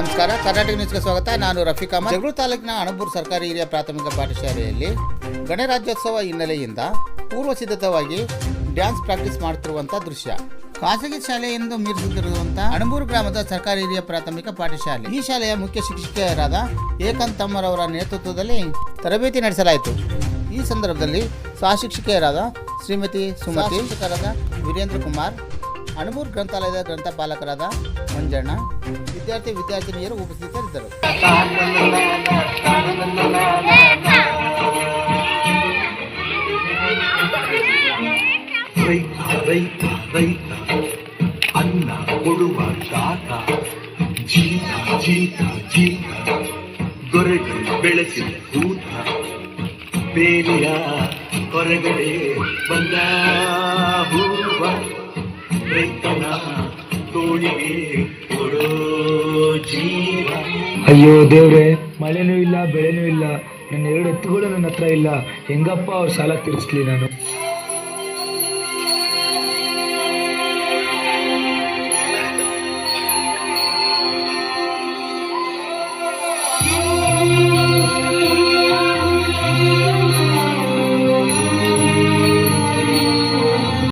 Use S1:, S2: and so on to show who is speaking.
S1: ನಮಸ್ಕಾರ. ಕರ್ನಾಟಕ ನ್ಯೂಸ್ಗೆ ಸ್ವಾಗತ. ನಾನು ರಫೀಕ್ ಅಹಮದ್. ಜಗಳೂರು ತಾಲೂಕಿನ ಅಣಬೂರು ಸರ್ಕಾರಿ ಹಿರಿಯ ಪ್ರಾಥಮಿಕ ಪಾಠಶಾಲೆಯಲ್ಲಿ ಗಣರಾಜ್ಯೋತ್ಸವ ಹಿನ್ನೆಲೆಯಿಂದ ಪೂರ್ವ ಸಿದ್ಧತವಾಗಿ ಡ್ಯಾನ್ಸ್ ಪ್ರಾಕ್ಟೀಸ್ ಮಾಡುತ್ತಿರುವಂಥ ದೃಶ್ಯ. ಖಾಸಗಿ ಶಾಲೆ ಎಂದು ಮೀರಿಸುತ್ತಿರುವಂಥ ಅಣಬೂರು ಗ್ರಾಮದ ಸರ್ಕಾರಿ ಹಿರಿಯ ಪ್ರಾಥಮಿಕ ಪಾಠಶಾಲೆ. ಈ ಶಾಲೆಯ ಮುಖ್ಯ ಶಿಕ್ಷಕಿಯರಾದ ಏಕಾಂತ್ ತಮ್ಮರವರ ನೇತೃತ್ವದಲ್ಲಿ ತರಬೇತಿ ನಡೆಸಲಾಯಿತು. ಈ ಸಂದರ್ಭದಲ್ಲಿ ಸಹ ಶಿಕ್ಷಕಿಯರಾದ ಶ್ರೀಮತಿ ಸುಮತಿ ಶಿಕ್ಷಕರಾದ ವೀರೇಂದ್ರ ಕುಮಾರ್ ಅಣಬೂರು ಗ್ರಂಥಾಲಯದ ಗ್ರಂಥಪಾಲಕರಾದ ಮಂಜಣ್ಣ, ವಿದ್ಯಾರ್ಥಿ ವಿದ್ಯಾರ್ಥಿನಿಯರು ಉಪಸ್ಥಿತರಿದ್ದರು.
S2: ರೈತ ರೈತ ಅನ್ನ ಕೊಡುವ ಶಾಖ. ಜೀತ ಜೀತ ಜೀತ. ದೊರೆಗಳು ಬೆಳೆಸಿದ ದೂತ ಬೇಲಿಯ ಹೊರಗಡೆ ಬಂದ.
S3: ಅಯ್ಯೋ ದೇವ್ರೆ, ಮಳೆನೂ ಇಲ್ಲ, ಬೆಳೆನೂ ಇಲ್ಲ. ನನ್ನ ಎರಡು ಎತ್ತುಗಳು ನನ್ನ ಹತ್ರ ಇಲ್ಲ. ಹೆಂಗಪ್ಪ ಅವ್ರ ಸಾಲ ತೀರಿಸ್ಲಿ ನಾನು?